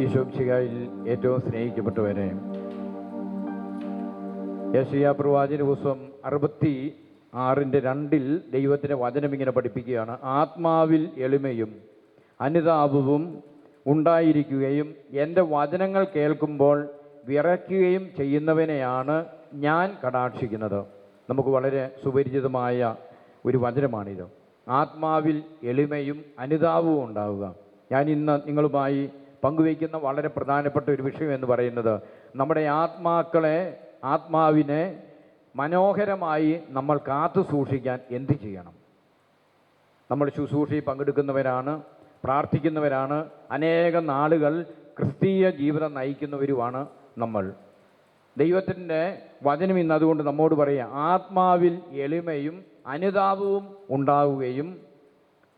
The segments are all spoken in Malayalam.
ഈശോംശികായിൽ ഏറ്റവും സ്നേഹിക്കപ്പെട്ടവരെ. യശയാ പ്രവാചന ദിവസം അറുപത്തി ആറിന്റെ രണ്ടിൽ ദൈവത്തിന്റെ വചനം ഇങ്ങനെ പഠിപ്പിക്കുകയാണ്. ആത്മാവിൽ എളിമയും അനുതാപവും ഉണ്ടായിരിക്കുകയും എന്റെ വചനങ്ങൾ കേൾക്കുമ്പോൾ വിറയ്ക്കുകയും ചെയ്യുന്നവനെയാണ് ഞാൻ കടാക്ഷിക്കുന്നത്. നമുക്ക് വളരെ സുപരിചിതമായ ഒരു വചനമാണിത്. ആത്മാവിൽ എളിമയും അനുതാപവും ഉണ്ടാവുക. ഞാൻ ഇന്ന് നിങ്ങളുമായി പങ്കുവയ്ക്കുന്ന വളരെ പ്രധാനപ്പെട്ട ഒരു വിഷയം എന്ന് പറയുന്നത് നമ്മുടെ ആത്മാക്കളെ ആത്മാവിനെ മനോഹരമായി നമ്മൾ കാത്തു സൂക്ഷിക്കാൻ എന്ത് ചെയ്യണം? നമ്മൾ ശുശ്രൂഷയിൽ പങ്കെടുക്കുന്നവരാണ് പ്രാർത്ഥിക്കുന്നവരാണ് അനേകം നാളുകൾ ക്രിസ്തീയ ജീവിതം നയിക്കുന്നവരുമാണ് നമ്മൾ. ദൈവത്തിന്റെ വചനം ഇന്ന് അതുകൊണ്ട് നമ്മോട് പറയാം ആത്മാവിൽ എളിമയും അനുതാപവും ഉണ്ടാവുകയും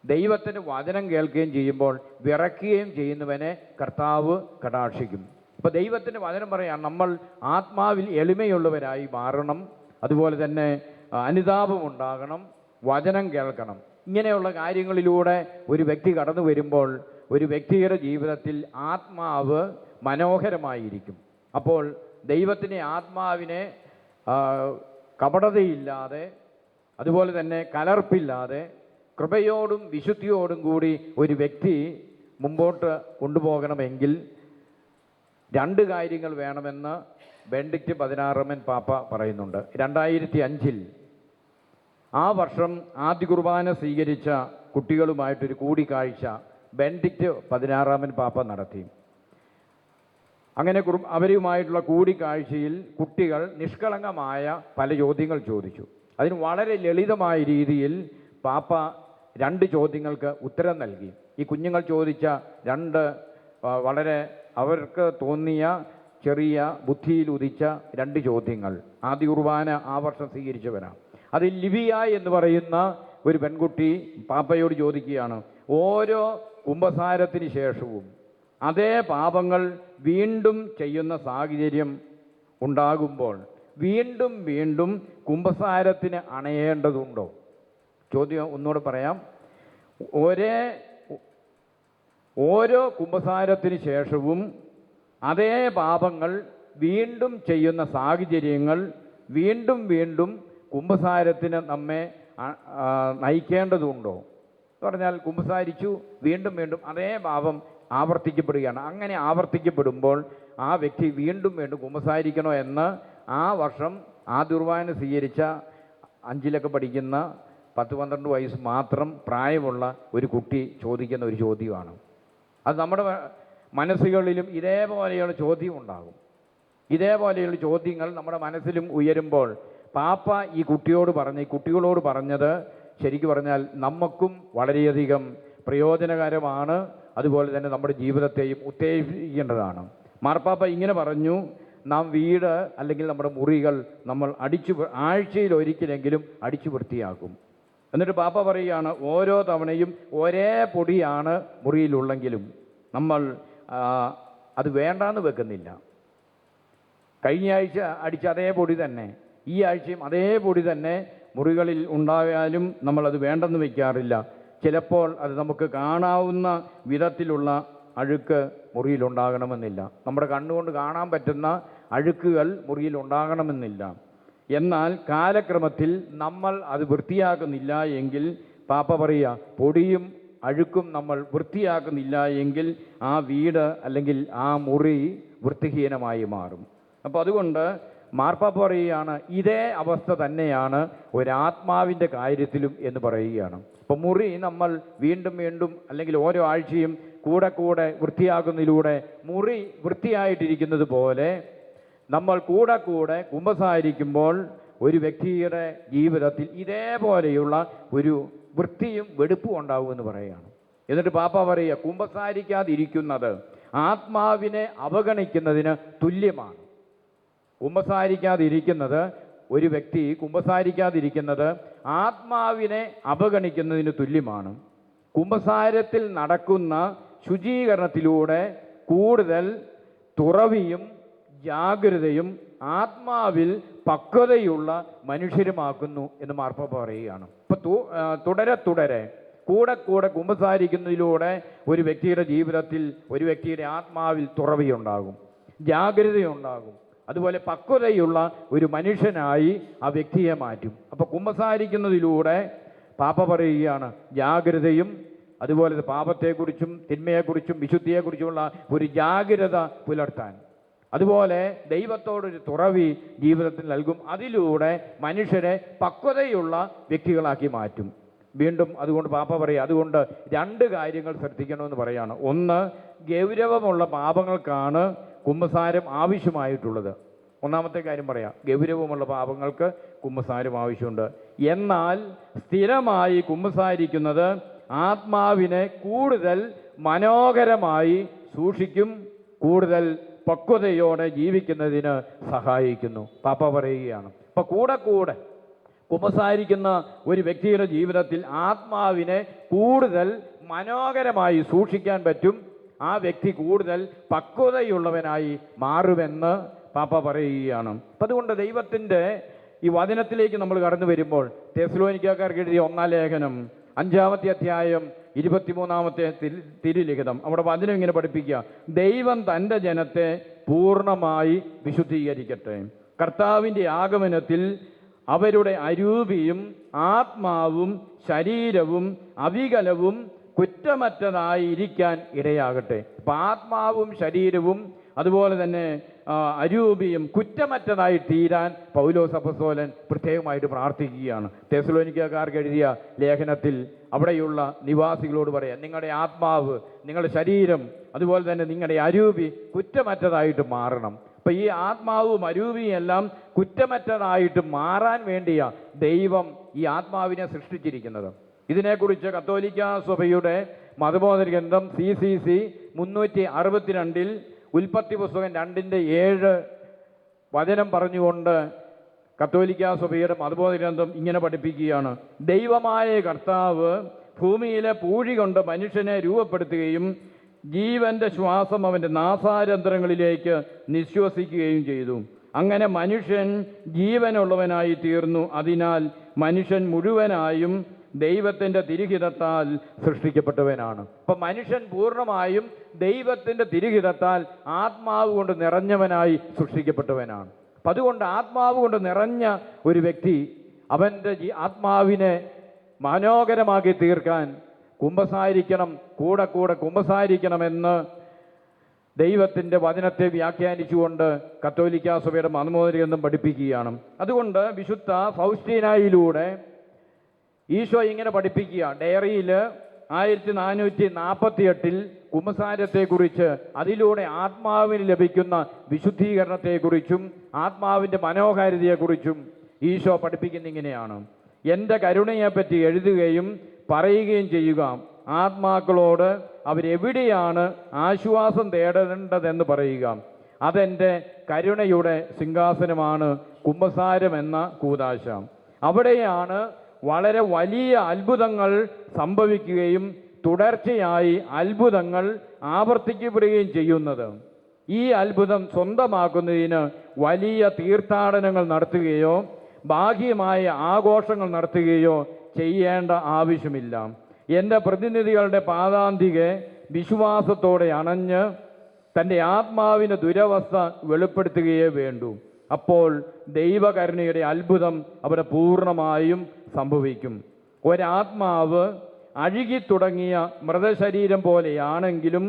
ദൈവത്തിന് വചനം കേൾക്കുകയും ചെയ്യുമ്പോൾ വിറയ്ക്കുകയും ചെയ്യുന്നവനെ കർത്താവ് കടാക്ഷിക്കും. അപ്പോൾ ദൈവത്തിന്റെ വചനം പറയാം നമ്മൾ ആത്മാവിൽ എളിമയുള്ളവരായി മാറണം. അതുപോലെ തന്നെ അനുതാപം ഉണ്ടാകണം. വചനം കേൾക്കണം. ഇങ്ങനെയുള്ള കാര്യങ്ങളിലൂടെ ഒരു വ്യക്തി കടന്നു വരുമ്പോൾ ഒരു വ്യക്തിയുടെ ജീവിതത്തിൽ ആത്മാവ് മനോഹരമായിരിക്കും. അപ്പോൾ ദൈവത്തിന്റെ ആത്മാവിനെ കപടതയില്ലാതെ അതുപോലെ തന്നെ കലർപ്പില്ലാതെ കൃപയോടും വിശുദ്ധിയോടും കൂടി ഒരു വ്യക്തി മുമ്പോട്ട് കൊണ്ടുപോകണമെങ്കിൽ രണ്ട് കാര്യങ്ങൾ വേണമെന്ന് ബെൻഡിക്റ്റ് പതിനാറമ്മൻ പാപ്പ പറയുന്നുണ്ട്. രണ്ടായിരത്തി അഞ്ചിൽ ആ വർഷം ആദ്യ കുർബാന സ്വീകരിച്ച കുട്ടികളുമായിട്ടൊരു കൂടിക്കാഴ്ച ബെൻഡിക്റ്റ് പതിനാറാമൻ പാപ്പ നടത്തി. അങ്ങനെ കുർ അവരുമായിട്ടുള്ള കൂടിക്കാഴ്ചയിൽ കുട്ടികൾ നിഷ്കളങ്കമായ പല ചോദ്യങ്ങൾ ചോദിച്ചു. അതിന് വളരെ ലളിതമായ രീതിയിൽ പാപ്പ രണ്ട് ചോദ്യങ്ങൾക്ക് ഉത്തരം നൽകി. ഈ കുഞ്ഞുങ്ങൾ ചോദിച്ച രണ്ട് വളരെ അവർക്ക് തോന്നിയ ചെറിയ ബുദ്ധിയിൽ ഉദിച്ച രണ്ട് ചോദ്യങ്ങൾ. ആദ്യ കുർബാന ആ വർഷം സ്വീകരിച്ചവരാണ് അത് ലിബിയ എന്ന് പറയുന്ന ഒരു പെൺകുട്ടി പാപ്പയോട് ചോദിക്കുകയാണ് ഓരോ കുംഭസാരത്തിന് ശേഷവും അതേ പാപങ്ങൾ വീണ്ടും ചെയ്യുന്ന സാഹചര്യം ഉണ്ടാകുമ്പോൾ വീണ്ടും വീണ്ടും കുംഭസാരത്തിന് അണയേണ്ടതുണ്ടോ? ചോദ്യം ഒന്നുകൂടെ പറയാം. ഒരേ ഓരോ കുംഭസാരത്തിന് ശേഷവും അതേ പാപങ്ങൾ വീണ്ടും ചെയ്യുന്ന സാഹചര്യങ്ങൾ വീണ്ടും വീണ്ടും കുംഭസാരത്തിന് നമ്മെ നയിക്കേണ്ടതുണ്ടോ? എന്ന് പറഞ്ഞാൽ കുംഭസാരിച്ചു വീണ്ടും വീണ്ടും അതേ പാപം ആവർത്തിക്കപ്പെടുകയാണ്. അങ്ങനെ ആവർത്തിക്കപ്പെടുമ്പോൾ ആ വ്യക്തി വീണ്ടും വീണ്ടും കുംഭസാരിക്കണോ എന്ന് ആ വർഷം ആ ദുർവാന സ്വീകരിച്ച അഞ്ചിലൊക്കെ പഠിക്കുന്ന പത്ത് പന്ത്രണ്ട് വയസ്സ് മാത്രം പ്രായമുള്ള ഒരു കുട്ടി ചോദിക്കുന്ന ഒരു ചോദ്യമാണ്. അത് നമ്മുടെ മനസ്സുകളിലും ഇതേപോലെയുള്ള ചോദ്യം ഉണ്ടാകും. ഇതേപോലെയുള്ള ചോദ്യങ്ങൾ നമ്മുടെ മനസ്സിലും ഉയരുമ്പോൾ പാപ്പ ഈ കുട്ടിയോട് പറഞ്ഞ ഈ കുട്ടികളോട് പറഞ്ഞത് ശരിക്കു പറഞ്ഞാൽ നമുക്കും വളരെയധികം പ്രയോജനകരമാണ്. അതുപോലെ തന്നെ നമ്മുടെ ജീവിതത്തെയും ഉത്തേജിക്കേണ്ടതാണ്. മാർപ്പാപ്പ ഇങ്ങനെ പറഞ്ഞു നാം വീട് അല്ലെങ്കിൽ നമ്മുടെ മുറികൾ നമ്മൾ അടിച്ചു ആഴ്ചയിൽ ഒരിക്കലെങ്കിലും അടിച്ചു വൃത്തിയാക്കും. എന്നിട്ട് പാപ്പ പറയുകയാണ് ഓരോ തവണയും ഒരേ പൊടിയാണ് മുറിയിലുള്ളെങ്കിലും നമ്മൾ അത് വേണ്ടാന്ന് വെക്കുന്നില്ല. കഴിഞ്ഞ ആഴ്ച അടിച്ച അതേ പൊടി തന്നെ ഈ ആഴ്ചയും അതേ പൊടി തന്നെ മുറികളിൽ ഉണ്ടായാലും നമ്മളത് വേണ്ടെന്ന് വയ്ക്കാറില്ല ചിലപ്പോൾ അത് നമുക്ക് കാണാവുന്ന വിധത്തിലുള്ള അഴുക്ക് മുറിയിലുണ്ടാകണമെന്നില്ല. നമ്മുടെ കണ്ണുകൊണ്ട് കാണാൻ പറ്റുന്ന അഴുക്കുകൾ മുറിയിൽ ഉണ്ടാകണമെന്നില്ല എന്നാൽ കാലക്രമത്തിൽ നമ്മൾ അത് വൃത്തിയാക്കുന്നില്ല എങ്കിൽ പാപ്പ പറയുക പൊടിയും അഴുക്കും നമ്മൾ വൃത്തിയാക്കുന്നില്ല എങ്കിൽ ആ വീട് അല്ലെങ്കിൽ ആ മുറി വൃത്തിഹീനമായി മാറും. അപ്പോൾ അതുകൊണ്ട് മാർപ്പാപ്പ പറയുകയാണ് ഇതേ അവസ്ഥ തന്നെയാണ് ഒരാത്മാവിന്റെ കാര്യത്തിലും എന്ന് പറയുകയാണ്. അപ്പോൾ മുറി നമ്മൾ വീണ്ടും വീണ്ടും അല്ലെങ്കിൽ ഓരോ ആഴ്ചയും കൂടെ കൂടെ വൃത്തിയാക്കുന്നതിലൂടെ മുറി വൃത്തിയായിട്ടിരിക്കുന്നത് പോലെ നമ്മൾ കൂടെ കൂടെ കുമ്പസാരിക്കുമ്പോൾ ഒരു വ്യക്തിയുടെ ജീവിതത്തിൽ ഇതേപോലെയുള്ള ഒരു വൃത്തിയും വെടുപ്പും ഉണ്ടാവും എന്ന് പറയുകയാണ്. എന്നിട്ട് പാപ്പ പറയുക കുമ്പസാരിക്കാതിരിക്കുന്നത് ആത്മാവിനെ അവഗണിക്കുന്നതിന് തുല്യമാണ്. കുമ്പസാരിക്കാതിരിക്കുന്നത് ഒരു വ്യക്തി കുമ്പസാരിക്കാതിരിക്കുന്നത് ആത്മാവിനെ അവഗണിക്കുന്നതിന് തുല്യമാണ്. കുമ്പസാരത്തിൽ നടക്കുന്ന ശുചീകരണത്തിലൂടെ കൂടുതൽ തുറവിയും ജാഗ്രതയും ആത്മാവിൽ പക്വതയുള്ള മനുഷ്യരുമാക്കുന്നു എന്ന് മാർപ്പാപ്പ പറയുകയാണ്. ഇപ്പൊ തുടരെ തുടരെ കൂടെ കൂടെ കുമ്പസാരിക്കുന്നതിലൂടെ ഒരു വ്യക്തിയുടെ ജീവിതത്തിൽ ഒരു വ്യക്തിയുടെ ആത്മാവിൽ തുറവിയുണ്ടാകും ജാഗ്രതയുണ്ടാകും. അതുപോലെ പക്വതയുള്ള ഒരു മനുഷ്യനായി ആ വ്യക്തിയെ മാറ്റും. അപ്പോൾ കുമ്പസാരിക്കുന്നതിലൂടെ പാപ്പ പറയുകയാണ് ജാഗ്രതയും അതുപോലെ പാപത്തെക്കുറിച്ചും തിന്മയെക്കുറിച്ചും വിശുദ്ധിയെക്കുറിച്ചുമുള്ള ഒരു ജാഗ്രത പുലർത്താൻ. അതുപോലെ ദൈവത്തോടൊരു തുറവി ജീവിതത്തിൽ നൽകും. അതിലൂടെ മനുഷ്യരെ പക്വതയുള്ള വ്യക്തികളാക്കി മാറ്റും. വീണ്ടും അതുകൊണ്ട് പാപ്പ പറയുക അതുകൊണ്ട് രണ്ട് കാര്യങ്ങൾ ശ്രദ്ധിക്കണമെന്ന് പറയാണ്. ഒന്ന് ഗൗരവമുള്ള പാപങ്ങൾക്കാണ് കുമ്പസാരം ആവശ്യമായിട്ടുള്ളത്. ഒന്നാമത്തെ കാര്യം പറയാം ഗൗരവമുള്ള പാപങ്ങൾക്ക് കുമ്പസാരം ആവശ്യമുണ്ട്. എന്നാൽ സ്ഥിരമായി കുമ്പസാരിക്കുന്നത് ആത്മാവിനെ കൂടുതൽ മനോഹരമായി സൂക്ഷിക്കും കൂടുതൽ പക്വതയോടെ ജീവിക്കുന്നതിന് സഹായിക്കുന്നു. പാപ്പ പറയുകയാണ്. അപ്പൊ കൂടെ കൂടെ കുമ്പസാരിക്കുന്ന ഒരു വ്യക്തിയുടെ ജീവിതത്തിൽ ആത്മാവിനെ കൂടുതൽ മനോഹരമായി സൂക്ഷിക്കാൻ പറ്റും. ആ വ്യക്തി കൂടുതൽ പക്വതയുള്ളവനായി മാറുമെന്ന് പാപ്പ പറയുകയാണ്. അപ്പം അതുകൊണ്ട് ദൈവത്തിന്റെ ഈ വചനത്തിലേക്ക് നമ്മൾ കടന്നു വരുമ്പോൾ തെസ്ലോനിക്കാർക്ക് എഴുതിയ ഒന്നാം ലേഖനം അഞ്ചാമത്തെ അധ്യായം ഇരുപത്തിമൂന്നാമത്തെ തിരു- തിരുലിഖിതം. അവിടെ വചനം ഇങ്ങനെ പഠിപ്പിക്കുക. ദൈവം തന്റെ ജനത്തെ പൂർണമായി വിശുദ്ധീകരിക്കട്ടെ. കർത്താവിന്റെ ആഗമനത്തിൽ അവരുടെ അരൂപിയും ആത്മാവും ശരീരവും അവികലവും കുറ്റമറ്റതായിരിക്കാൻ ഇടയാകട്ടെ. അപ്പം ആത്മാവും ശരീരവും അതുപോലെ തന്നെ അരൂപിയും കുറ്റമറ്റതായി തീരാൻ പൗലോസ് അപ്പസ്തോലൻ പ്രത്യേകമായിട്ട് പ്രാർത്ഥിക്കുകയാണ്. തെസ്ലോനിക്കാർക്ക് എഴുതിയ ലേഖനത്തിൽ അവിടെയുള്ള നിവാസികളോട് പറയാം നിങ്ങളുടെ ആത്മാവ് നിങ്ങളുടെ ശരീരം അതുപോലെ തന്നെ നിങ്ങളുടെ അരൂപി കുറ്റമറ്റതായിട്ട് മാറണം. അപ്പം ഈ ആത്മാവും അരൂപിയും എല്ലാം കുറ്റമറ്റതായിട്ട് മാറാൻ വേണ്ടിയാ ദൈവം ഈ ആത്മാവിനെ സൃഷ്ടിച്ചിരിക്കുന്നത്. ഇതിനെക്കുറിച്ച് കത്തോലിക്ക സഭയുടെ മതബോധന ഗ്രന്ഥം സി സി സി മുന്നൂറ്റി അറുപത്തിരണ്ടിൽ ഉൽപ്പത്തി പുസ്തകം രണ്ടിന്റെ ഏഴ് വചനം പറഞ്ഞുകൊണ്ട് കത്തോലിക്ക സഭയുടെ മതബോധ ഗ്രന്ഥം ഇങ്ങനെ പഠിപ്പിക്കുകയാണ്. ദൈവമായ കർത്താവ് ഭൂമിയിലെ പൂഴി കൊണ്ട് മനുഷ്യനെ രൂപപ്പെടുത്തുകയും ജീവന്റെ ശ്വാസം അവന്റെ നാസാരന്ധ്രങ്ങളിലേക്ക് നിശ്വസിക്കുകയും ചെയ്തു. അങ്ങനെ മനുഷ്യൻ ജീവനുള്ളവനായി തീർന്നു. അതിനാൽ മനുഷ്യൻ മുഴുവനായും ദൈവത്തിന്റെ തിരുഹിതത്താൽ സൃഷ്ടിക്കപ്പെട്ടവനാണ്. അപ്പം മനുഷ്യൻ പൂർണമായും ദൈവത്തിന്റെ തിരുഹിതത്താൽ ആത്മാവ് കൊണ്ട് നിറഞ്ഞവനായി സൃഷ്ടിക്കപ്പെട്ടവനാണ്. അപ്പം അതുകൊണ്ട് ആത്മാവ് കൊണ്ട് നിറഞ്ഞ ഒരു വ്യക്തി അവന്റെ ആത്മാവിനെ മനോഹരമാക്കി തീർക്കാൻ കുമ്പസാരിക്കണം കൂടെ കൂടെ കുമ്പസാരിക്കണമെന്ന് ദൈവത്തിന്റെ വചനത്തെ വ്യാഖ്യാനിച്ചുകൊണ്ട് കത്തോലിക്കാ സഭയുടെ മതമോദരിയെന്നും പഠിപ്പിക്കുകയാണ്. അതുകൊണ്ട് വിശുദ്ധ ഫൗസ്റ്റീനായിലൂടെ ഈശോ ഇങ്ങനെ പഠിപ്പിക്കുക ഡയറിയിൽ ആയിരത്തി നാനൂറ്റി നാൽപ്പത്തി എട്ടിൽ കുമ്പസാരത്തെക്കുറിച്ച് അതിലൂടെ ആത്മാവിന് ലഭിക്കുന്ന വിശുദ്ധീകരണത്തെക്കുറിച്ചും ആത്മാവിന്റെ മനോഹാരിതയെക്കുറിച്ചും ഈശോ പഠിപ്പിക്കുന്ന ഇങ്ങനെയാണ്. എന്റെ കരുണയെപ്പറ്റി എഴുതുകയും പറയുകയും ചെയ്യുക. ആത്മാക്കളോട് അവരെവിടെയാണ് ആശ്വാസം തേടേണ്ടതെന്ന് പറയുക. അതെന്റെ കരുണയുടെ സിംഹാസനമാണ് കുമ്പസാരം എന്ന കൂതാശ അവിടെയാണ് വളരെ വലിയ അത്ഭുതങ്ങൾ സംഭവിക്കുകയും തുടർച്ചയായി അത്ഭുതങ്ങൾ ആവർത്തിക്കപ്പെടുകയും ചെയ്യുന്നത്. ഈ അത്ഭുതം സ്വന്തമാക്കുന്നതിന് വലിയ തീർത്ഥാടനങ്ങൾ നടത്തുകയോ ബാഹ്യമായ ആഘോഷങ്ങൾ നടത്തുകയോ ചെയ്യേണ്ട ആവശ്യമില്ല. എന്റെ പ്രതിനിധികളുടെ പാതാന്തികെ വിശ്വാസത്തോടെ അണഞ്ഞ് തന്റെ ആത്മാവിന് ദുരവസ്ഥ വെളിപ്പെടുത്തുകയേ വേണ്ടൂ. അപ്പോൾ ദൈവകരുണയുടെ അത്ഭുതം അവിടെ പൂർണമായും സംഭവിക്കും. ഒരാത്മാവ് അഴുകിത്തുടങ്ങിയ മൃതശരീരം പോലെയാണെങ്കിലും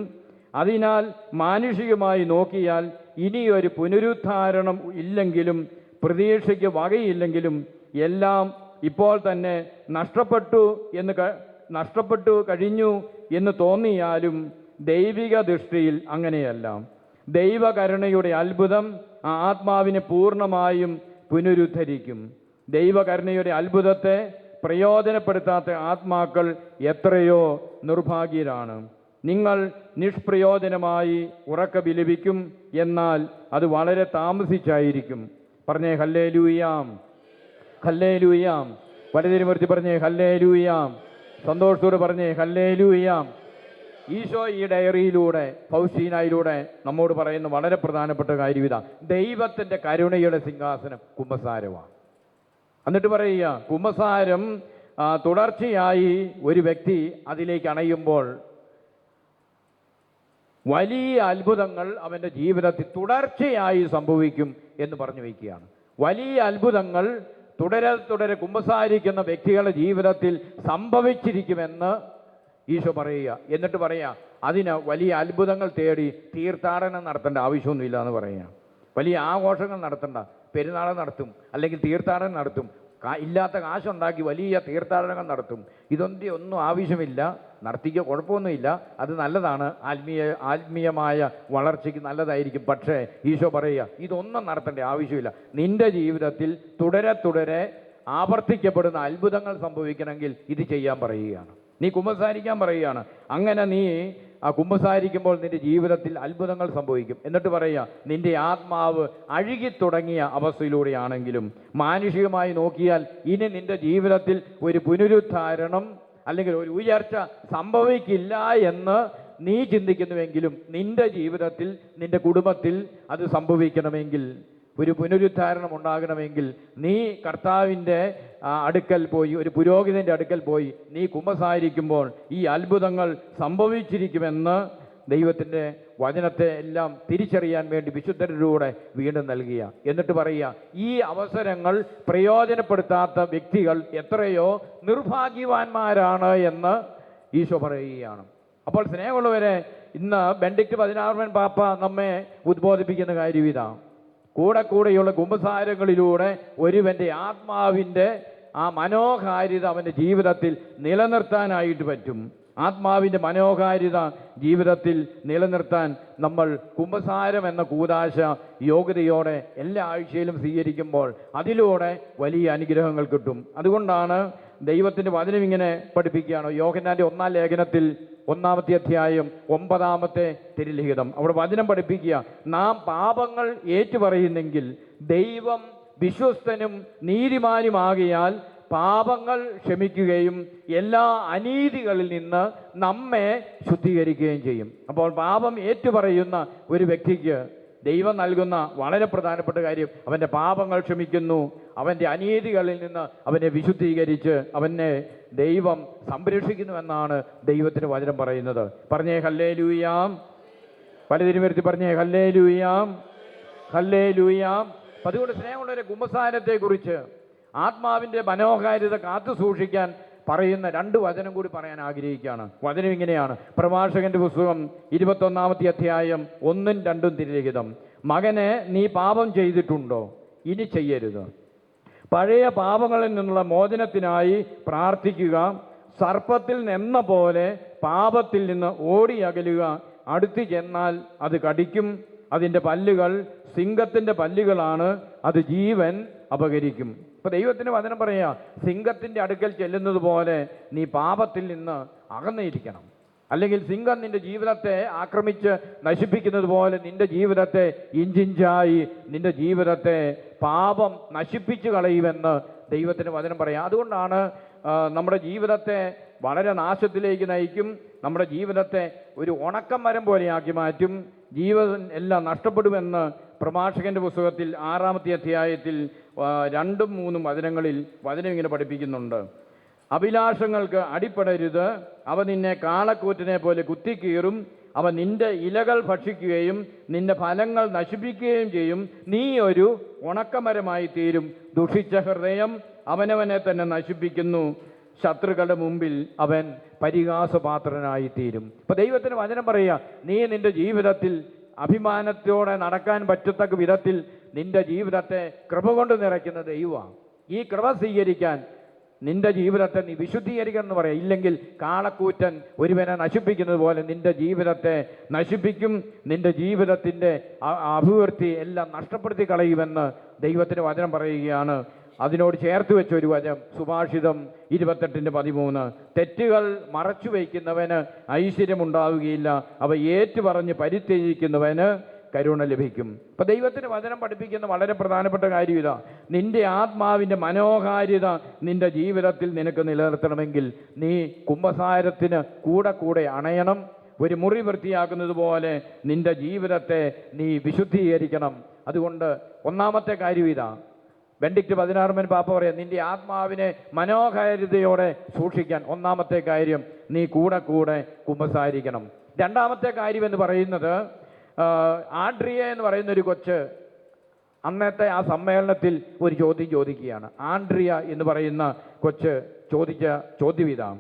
അതിനാൽ മാനുഷികമായി നോക്കിയാൽ ഇനിയൊരു പുനരുദ്ധാരണം ഇല്ലെങ്കിലും പ്രതീക്ഷയ്ക്ക് വകയില്ലെങ്കിലും എല്ലാം ഇപ്പോൾ തന്നെ നഷ്ടപ്പെട്ടു എന്ന് നഷ്ടപ്പെട്ടു കഴിഞ്ഞു എന്ന് തോന്നിയാലും ദൈവിക ദൃഷ്ടിയിൽ അങ്ങനെയല്ല. ദൈവകരുണയുടെ അത്ഭുതം ആ ആത്മാവിനെ പൂർണമായും പുനരുദ്ധരിക്കും. ദൈവകരുണയുടെ അത്ഭുതത്തെ പ്രയോജനപ്പെടുത്താത്ത ആത്മാക്കൾ എത്രയോ നിർഭാഗ്യരാണ്. നിങ്ങൾ നിഷ്പ്രയോജനമായി ഉറക്ക വിലപിക്കും എന്നാൽ അത് വളരെ താമസിച്ചായിരിക്കും. പറഞ്ഞേ ഹല്ലേ ലൂയാം ഹല്ലേ ലൂയാം വലതിരുമൂർത്തി പറഞ്ഞേ ഹല്ലേ ലൂയാം സന്തോഷത്തോട് പറഞ്ഞേ ഹല്ലേ ലൂയാം ഈശോ ഈ ഡയറിയിലൂടെ ഫൗസീനായിലൂടെ നമ്മോട് പറയുന്ന വളരെ പ്രധാനപ്പെട്ട കാര്യം ഇതാ. ദൈവത്തിന്റെ കരുണയുടെ സിംഹാസനം കുമ്പസാരമാണ്. എന്നിട്ട് പറയുക കുമ്പസാരം തുടർച്ചയായി ഒരു വ്യക്തി അതിലേക്ക് അണയുമ്പോൾ വലിയ അത്ഭുതങ്ങൾ അവന്റെ ജീവിതത്തിൽ തുടർച്ചയായി സംഭവിക്കും എന്ന് പറഞ്ഞു വയ്ക്കുകയാണ്. വലിയ അത്ഭുതങ്ങൾ തുടരെ തുടരെ കുമ്പസാരിക്കുന്ന വ്യക്തികളുടെ ജീവിതത്തിൽ സംഭവിച്ചിരിക്കുമെന്ന് ഈശോ പറയുക. എന്നിട്ട് പറയുക അതിന് വലിയ അത്ഭുതങ്ങൾ തേടി തീർത്ഥാടനം നടത്തേണ്ട ആവശ്യമൊന്നുമില്ല എന്ന് പറയുക. വലിയ ആഘോഷങ്ങൾ നടത്തണ്ട പെരുന്നാൾ നടത്തും അല്ലെങ്കിൽ തീർത്ഥാടനം നടത്തും ഇല്ലാത്ത കാശുണ്ടാക്കി വലിയ തീർത്ഥാടനങ്ങൾ നടത്തും. ഇതൊന്നും ഒന്നും ആവശ്യമില്ല. നടത്തിക്കോ കുഴപ്പമൊന്നുമില്ല. അത് നല്ലതാണ്. ആത്മീയ ആത്മീയമായ വളർച്ചയ്ക്ക് നല്ലതായിരിക്കും. പക്ഷേ ഈശോ പറയുക ഇതൊന്നും നടത്തേണ്ട ആവശ്യമില്ല. നിന്റെ ജീവിതത്തിൽ തുടരെ തുടരെ ആവർത്തിക്കപ്പെടുന്ന അത്ഭുതങ്ങൾ സംഭവിക്കണമെങ്കിൽ ഇത് ചെയ്യാൻ പറയുകയാണ്. നീ കുമ്പസാരിക്കാൻ പറയുകയാണ്. അങ്ങനെ നീ ആ കുമ്പസാരിക്കുമ്പോൾ നിന്റെ ജീവിതത്തിൽ അത്ഭുതങ്ങൾ സംഭവിക്കും. എന്നിട്ട് പറയുക നിന്റെ ആത്മാവ് അഴുകിത്തുടങ്ങിയ അവസ്ഥയിലൂടെയാണെങ്കിലും മാനുഷികമായി നോക്കിയാൽ ഇനി നിന്റെ ജീവിതത്തിൽ ഒരു പുനരുദ്ധാരണം അല്ലെങ്കിൽ ഒരു ഉയർച്ച സംഭവിക്കില്ല എന്ന് നീ ചിന്തിക്കുന്നുവെങ്കിലും നിന്റെ ജീവിതത്തിൽ നിന്റെ കുടുംബത്തിൽ അത് സംഭവിക്കണമെങ്കിൽ ഒരു പുനരുദ്ധാരണം ഉണ്ടാകണമെങ്കിൽ നീ കർത്താവിന്റെ അടുക്കൽ പോയി ഒരു പുരോഹിതന്റെ അടുക്കൽ പോയി നീ കുമ്പസാരിക്കുമ്പോൾ ഈ അത്ഭുതങ്ങൾ സംഭവിച്ചിരിക്കുമെന്ന് ദൈവത്തിന്റെ വചനത്തെ എല്ലാം തിരിച്ചറിയാൻ വേണ്ടി വിശുദ്ധരിലൂടെ വീണ്ടും നൽകുക എന്നിട്ട് പറയുക ഈ അവസരങ്ങൾ പ്രയോജനപ്പെടുത്താത്ത വ്യക്തികൾ എത്രയോ നിർഭാഗ്യവാന്മാരാണ് എന്ന് ഈശോ പറയുകയാണ്. അപ്പോൾ സ്നേഹമുള്ളവരെ ഇന്ന് ബെൻഡിക്ട് പതിനാറുമൻ പാപ്പ നമ്മെ ഉദ്ബോധിപ്പിക്കുന്ന കാര്യം ഇതാണ് കൂടെ കൂടെയുള്ള കുമ്പസാരങ്ങളിലൂടെ ഒരുവന്റെ ആത്മാവിന്റെ ആ മനോഹാരിത അവന്റെ ജീവിതത്തിൽ നിലനിർത്താനായിട്ട് പറ്റും. ആത്മാവിന്റെ മനോഹാരിത ജീവിതത്തിൽ നിലനിർത്താൻ നമ്മൾ കുമ്പസാരം എന്ന കൂതാശ യോഗ്യതയോടെ എല്ലാ ആഴ്ചയിലും സ്വീകരിക്കുമ്പോൾ അതിലൂടെ വലിയ അനുഗ്രഹങ്ങൾ കിട്ടും. അതുകൊണ്ടാണ് ദൈവത്തിന്റെ വചനം ഇങ്ങനെ പഠിപ്പിക്കുകയാണ്. യോഗനാന്റെ ഒന്നാം ലേഖനത്തിൽ ഒന്നാമത്തെ അധ്യായം ഒമ്പതാമത്തെ തിരുലിഖിതം. അവിടെ വചനം പഠിപ്പിക്കുക നാം പാപങ്ങൾ ഏറ്റുപറയുന്നെങ്കിൽ ദൈവം വിശ്വസ്തനും നീതിമാനുമാകിയാൽ പാപങ്ങൾ ക്ഷമിക്കുകയും എല്ലാ അനീതികളിൽ നിന്ന് നമ്മെ ശുദ്ധീകരിക്കുകയും ചെയ്യും. അപ്പോൾ പാപം ഏറ്റുപറയുന്ന ഒരു വ്യക്തിക്ക് ദൈവം നൽകുന്ന വളരെ പ്രധാനപ്പെട്ട കാര്യം അവന്റെ പാപങ്ങൾ ക്ഷമിക്കുന്നു അവന്റെ അനീതികളിൽ നിന്ന് അവനെ വിശുദ്ധീകരിച്ച് അവനെ ദൈവം സംരക്ഷിക്കുന്നു എന്നാണ് ദൈവത്തിന് വചനം പറയുന്നത്. പറഞ്ഞേ ഹല്ലേ ലൂയാം പലതിരും വരുത്തി പറഞ്ഞേ ഹല്ലേ ലൂയാം ഹല്ലേ ലൂയാം അതുകൊണ്ട് സ്നേഹമുള്ളവരെ കുമ്പസാരത്തെക്കുറിച്ച് ആത്മാവിന്റെ മനോഹാരിത കാത്തു സൂക്ഷിക്കാൻ പറയുന്ന രണ്ട് വചനം കൂടി പറയാൻ ആഗ്രഹിക്കുകയാണ്. വചനം ഇങ്ങനെയാണ്. പ്രഭാഷകന്റെ പുസ്തകം ഇരുപത്തൊന്നാമത്തെ അധ്യായം ഒന്നും രണ്ടും തിരലിഖിതം. മകനെ നീ പാപം ചെയ്തിട്ടുണ്ടോ? ഇനി ചെയ്യരുത്. പഴയ പാപങ്ങളിൽ നിന്നുള്ള മോചനത്തിനായി പ്രാർത്ഥിക്കുക. സർപ്പത്തിൽ നിന്ന പോലെ പാപത്തിൽ നിന്ന് ഓടി അകലുക. അടുത്തു ചെന്നാൽ അത് കടിക്കും. അതിന്റെ പല്ലുകൾ സിംഹത്തിന്റെ പല്ലുകളാണ്. അത് ജീവൻ അപകരിക്കും. ഇപ്പൊ ദൈവത്തിന് വചനം പറയുക സിംഹത്തിന്റെ അടുക്കൽ ചെല്ലുന്നത് പോലെ നീ പാപത്തിൽ നിന്ന് അകന്നിരിക്കണം. അല്ലെങ്കിൽ സിംഹം നിന്റെ ജീവിതത്തെ ആക്രമിച്ച് നശിപ്പിക്കുന്നത് പോലെ നിന്റെ ജീവിതത്തെ ഇഞ്ചിഞ്ചായി നിന്റെ ജീവിതത്തെ പാപം നശിപ്പിച്ചു കളയുമെന്ന് ദൈവത്തിന് വചനം പറയാം അതുകൊണ്ടാണ് നമ്മുടെ ജീവിതത്തെ വളരെ നാശത്തിലേക്ക് നയിക്കും. നമ്മുടെ ജീവിതത്തെ ഒരു ഉണക്കം മരം പോലെയാക്കി മാറ്റും. ജീവൻ എല്ലാം നഷ്ടപ്പെടുമെന്ന് പ്രഭാഷകന്റെ പുസ്തകത്തിൽ ആറാമത്തെ അധ്യായത്തിൽ രണ്ടും മൂന്നും വചനങ്ങളിൽ വചനം ഇങ്ങനെ പഠിപ്പിക്കുന്നുണ്ട്. അഭിലാഷങ്ങൾക്ക് അടിപ്പെടരുത് അവ നിന്നെ കാളക്കൂറ്റിനെ പോലെ കുത്തിക്കീറും. അവ നിന്റെ ഇലകൾ ഭക്ഷിക്കുകയും നിന്റെ ഫലങ്ങൾ നശിപ്പിക്കുകയും ചെയ്യും. നീ ഒരു ഉണക്കമരമായി തീരും. ദുഷിച്ച ഹൃദയം അവനവനെ തന്നെ നശിപ്പിക്കുന്നു. ശത്രുക്കളുടെ മുമ്പിൽ അവൻ പരിഹാസപാത്രനായി തീരും. ഇപ്പൊ ദൈവത്തിന് വചനം പറയുക നീ നിന്റെ ജീവിതത്തിൽ അഭിമാനത്തോടെ നടക്കാൻ പറ്റത്തക്ക വിധത്തിൽ നിന്റെ ജീവിതത്തെ കൃപ കൊണ്ട് നിറയ്ക്കുന്ന ദൈവമാണ്. ഈ കൃപ സ്വീകരിക്കാൻ നിന്റെ ജീവിതത്തെ നീ വിശുദ്ധീകരിക്കണം എന്ന് പറയാം. ഇല്ലെങ്കിൽ കാളക്കൂറ്റൻ ഒരുവനെ നശിപ്പിക്കുന്നത് പോലെ നിന്റെ ജീവിതത്തെ നശിപ്പിക്കും. നിന്റെ ജീവിതത്തിന്റെ അഭിവൃദ്ധി എല്ലാം നഷ്ടപ്പെടുത്തി കളയുമെന്ന് ദൈവത്തിന് വചനം പറയുകയാണ്. അതിനോട് ചേർത്ത് വെച്ച ഒരു വചനം സുഭാഷിതം ഇരുപത്തെട്ടിന്റെ പതിമൂന്ന്. തെറ്റുകൾ മറച്ചു വയ്ക്കുന്നവന് ഐശ്വര്യമുണ്ടാവുകയില്ല. അവ ഏറ്റുപറഞ്ഞ് പരിത്യജിക്കുന്നവന് കരുണ ലഭിക്കും. അപ്പം ദൈവത്തിന് വചനം പഠിപ്പിക്കുന്ന വളരെ പ്രധാനപ്പെട്ട കാര്യം ഇതാ. നിന്റെ ആത്മാവിന്റെ മനോഹാരിത നിന്റെ ജീവിതത്തിൽ നിനക്ക് നിലനിർത്തണമെങ്കിൽ നീ കുംഭസാരത്തിന് കൂടെ കൂടെ അണയണം. ഒരു മുറി വൃത്തിയാക്കുന്നത് പോലെ നിന്റെ ജീവിതത്തെ നീ വിശുദ്ധീകരിക്കണം. അതുകൊണ്ട് ഒന്നാമത്തെ കാര്യം ഇതാ. ബെൻഡിക്റ്റ് പതിനാറുമൻ പാപ്പ പറയാം നിന്റെ ആത്മാവിനെ മനോഹാരിതയോടെ സൂക്ഷിക്കാൻ ഒന്നാമത്തെ കാര്യം നീ കൂടെ കൂടെ കുമ്പസാരിക്കണം. രണ്ടാമത്തെ കാര്യം എന്ന് പറയുന്നത് ആഡ്രിയ എന്ന് പറയുന്ന ഒരു കൊച്ച് അന്നത്തെ ആ സമ്മേളനത്തിൽ ഒരു ചോദ്യം ചോദിക്കുകയാണ്. ആൻഡ്രിയ എന്ന് പറയുന്ന കൊച്ച് ചോദിച്ച ചോദ്യം ഇതാണ്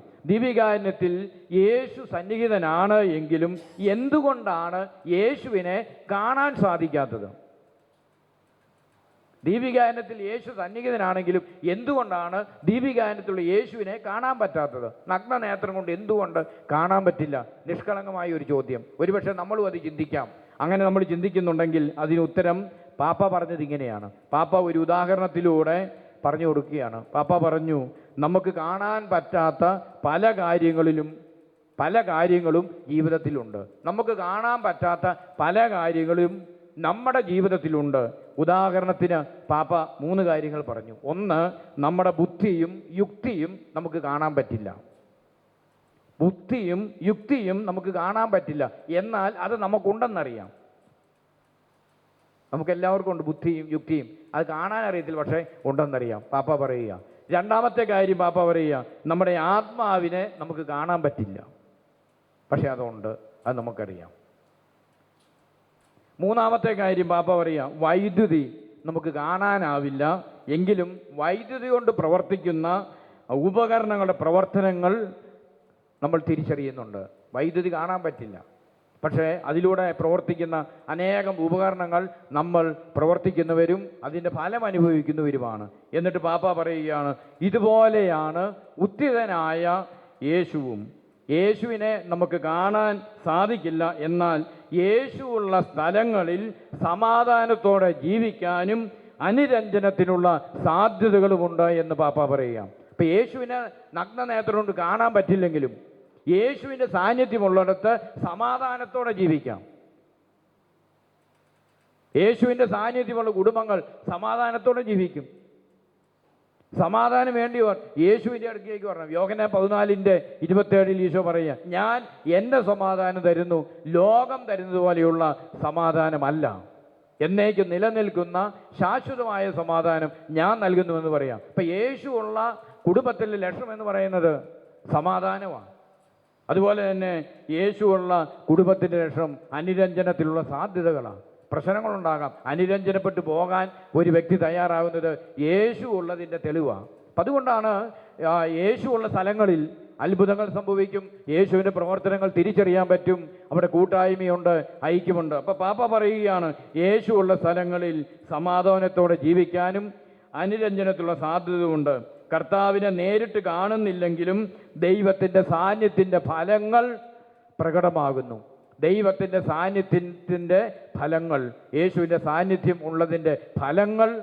യേശു സന്നിഹിതനാണ് എങ്കിലും എന്തുകൊണ്ടാണ് യേശുവിനെ കാണാൻ സാധിക്കാത്തത്? ദീപികായനത്തിൽ യേശു സന്നിഹിതനാണെങ്കിലും എന്തുകൊണ്ടാണ് ദീപികായനത്തിലുള്ള യേശുവിനെ കാണാൻ പറ്റാത്തത്? നഗ്ന നേത്രം കൊണ്ട് എന്തുകൊണ്ട് കാണാൻ പറ്റില്ല? നിഷ്കളങ്കമായ ഒരു ചോദ്യം. ഒരുപക്ഷെ നമ്മളും അത് ചിന്തിക്കാം. അങ്ങനെ നമ്മൾ ചിന്തിക്കുന്നുണ്ടെങ്കിൽ അതിന് ഉത്തരം പാപ്പ പറഞ്ഞത് ഇങ്ങനെയാണ്. പാപ്പ ഒരു ഉദാഹരണത്തിലൂടെ പറഞ്ഞു കൊടുക്കുകയാണ്. പാപ്പ പറഞ്ഞു നമുക്ക് കാണാൻ പറ്റാത്ത പല കാര്യങ്ങളിലും പല കാര്യങ്ങളും ജീവിതത്തിലുണ്ട്. നമുക്ക് കാണാൻ പറ്റാത്ത പല കാര്യങ്ങളും നമ്മുടെ ജീവിതത്തിലുണ്ട്. ഉദാഹരണത്തിന് പാപ്പ മൂന്ന് കാര്യങ്ങൾ പറഞ്ഞു. ഒന്ന് നമ്മുടെ ബുദ്ധിയും യുക്തിയും നമുക്ക് കാണാൻ പറ്റില്ല. ബുദ്ധിയും യുക്തിയും നമുക്ക് കാണാൻ പറ്റില്ല. എന്നാൽ അത് നമുക്കുണ്ടെന്നറിയാം. നമുക്ക് എല്ലാവർക്കും ഉണ്ട് ബുദ്ധിയും യുക്തിയും. അത് കാണാൻ അറിയത്തില്ല പക്ഷേ ഉണ്ടെന്നറിയാം. പാപ്പ പറയുക. രണ്ടാമത്തെ കാര്യം പാപ്പ പറയുക നമ്മുടെ ആത്മാവിനെ നമുക്ക് കാണാൻ പറ്റില്ല. പക്ഷേ അതുണ്ട്. അത് നമുക്കറിയാം. മൂന്നാമത്തെ കാര്യം പാപ്പ പറയുക വൈദ്യുതി നമുക്ക് കാണാനാവില്ല. എങ്കിലും വൈദ്യുതി കൊണ്ട് പ്രവർത്തിക്കുന്ന ഉപകരണങ്ങളുടെ പ്രവർത്തനങ്ങൾ നമ്മൾ തിരിച്ചറിയുന്നുണ്ട്. വൈദ്യുതി കാണാൻ പറ്റില്ല. പക്ഷേ അതിലൂടെ പ്രവർത്തിക്കുന്ന അനേകം ഉപകരണങ്ങൾ നമ്മൾ പ്രവർത്തിക്കുന്നവരും അതിന്റെ ഫലം അനുഭവിക്കുന്നവരുമാണ്. എന്നിട്ട് പാപ്പ പറയുകയാണ് ഇതുപോലെയാണ് ഉത്തിതനായ യേശുവും. യേശുവിനെ നമുക്ക് കാണാൻ സാധിക്കില്ല എന്നാൽ യേശുവുള്ള സ്ഥലങ്ങളിൽ സമാധാനത്തോടെ ജീവിക്കാനും അനുരഞ്ജനത്തിനുള്ള സാധ്യതകളുമുണ്ട് എന്ന് പാപ്പ പറയുക. അപ്പം യേശുവിനെ നഗ്ന നേത്രം കൊണ്ട് കാണാൻ പറ്റില്ലെങ്കിലും യേശുവിന്റെ സാന്നിധ്യമുള്ളിടത്ത് സമാധാനത്തോടെ ജീവിക്കാം. യേശുവിന്റെ സാന്നിധ്യമുള്ള കുടുംബങ്ങൾ സമാധാനത്തോടെ ജീവിക്കും. സമാധാനം വേണ്ടി യേശുവിന്റെ അടുക്കിലേക്ക് പറഞ്ഞു യോഗന പതിനാലിന്റെ ഇരുപത്തേഴിൽ ഈശോ പറയുക ഞാൻ എന്റെ സമാധാനം തരുന്നു ലോകം തരുന്നത് പോലെയുള്ള സമാധാനമല്ല. എന്നേക്ക് നിലനിൽക്കുന്ന ശാശ്വതമായ സമാധാനം ഞാൻ നൽകുന്നുവെന്ന് പറയാം. ഇപ്പം യേശു ഉള്ള കുടുംബത്തിലെ ലക്ഷ്യം എന്ന് പറയുന്നത് സമാധാനമാണ്. അതുപോലെ തന്നെ യേശുവുള്ള കുടുംബത്തിന്റെ ലക്ഷ്യം അനുരഞ്ജനത്തിലുള്ള സാധ്യതകളാണ്. പ്രശ്നങ്ങളുണ്ടാകാം. അനുരഞ്ജനപ്പെട്ടു പോകാൻ ഒരു വ്യക്തി തയ്യാറാകുന്നത് യേശു ഉള്ളതിന്റെ തെളിവാണ്. അപ്പം അതുകൊണ്ടാണ് യേശു ഉള്ള സ്ഥലങ്ങളിൽ അത്ഭുതങ്ങൾ സംഭവിക്കും. യേശുവിന്റെ പ്രവർത്തനങ്ങൾ തിരിച്ചറിയാൻ പറ്റും. അവിടെ കൂട്ടായ്മയുണ്ട് ഐക്യമുണ്ട്. അപ്പോൾ പാപ്പ പറയുകയാണ് യേശു ഉള്ള സ്ഥലങ്ങളിൽ സമാധാനത്തോടെ ജീവിക്കാനും അനുരഞ്ജനത്തിലുള്ള സാധ്യതയുണ്ട്. കർത്താവിനെ നേരിട്ട് കാണുന്നില്ലെങ്കിലും ദൈവത്തിന്റെ സാന്നിധ്യത്തിന്റെ ഫലങ്ങൾ പ്രകടമാകുന്നു. ദൈവത്തിന്റെ സാന്നിധ്യത്തിന്റെ ഫലങ്ങൾ യേശുവിന്റെ സാന്നിധ്യം ഉള്ളതിന്റെ ഫലങ്ങൾ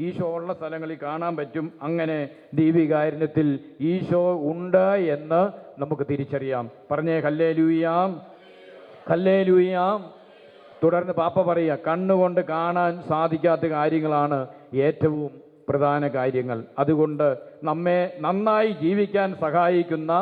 ഈശോ ഉള്ള സ്ഥലങ്ങളിൽ കാണാൻ പറ്റും. അങ്ങനെ ദീപികാരുണ്യത്തിൽ ഈശോ ഉണ്ട് എന്ന് നമുക്ക് തിരിച്ചറിയാം. പറഞ്ഞേ കല്ലേ ലൂയാം കല്ലേ ലൂയാം തുടർന്ന് പാപ്പ പറയുക കണ്ണുകൊണ്ട് കാണാൻ സാധിക്കാത്ത കാര്യങ്ങളാണ് ഏറ്റവും പ്രധാന കാര്യങ്ങൾ. അതുകൊണ്ട് നമ്മെ നന്നായി ജീവിക്കാൻ സഹായിക്കുന്ന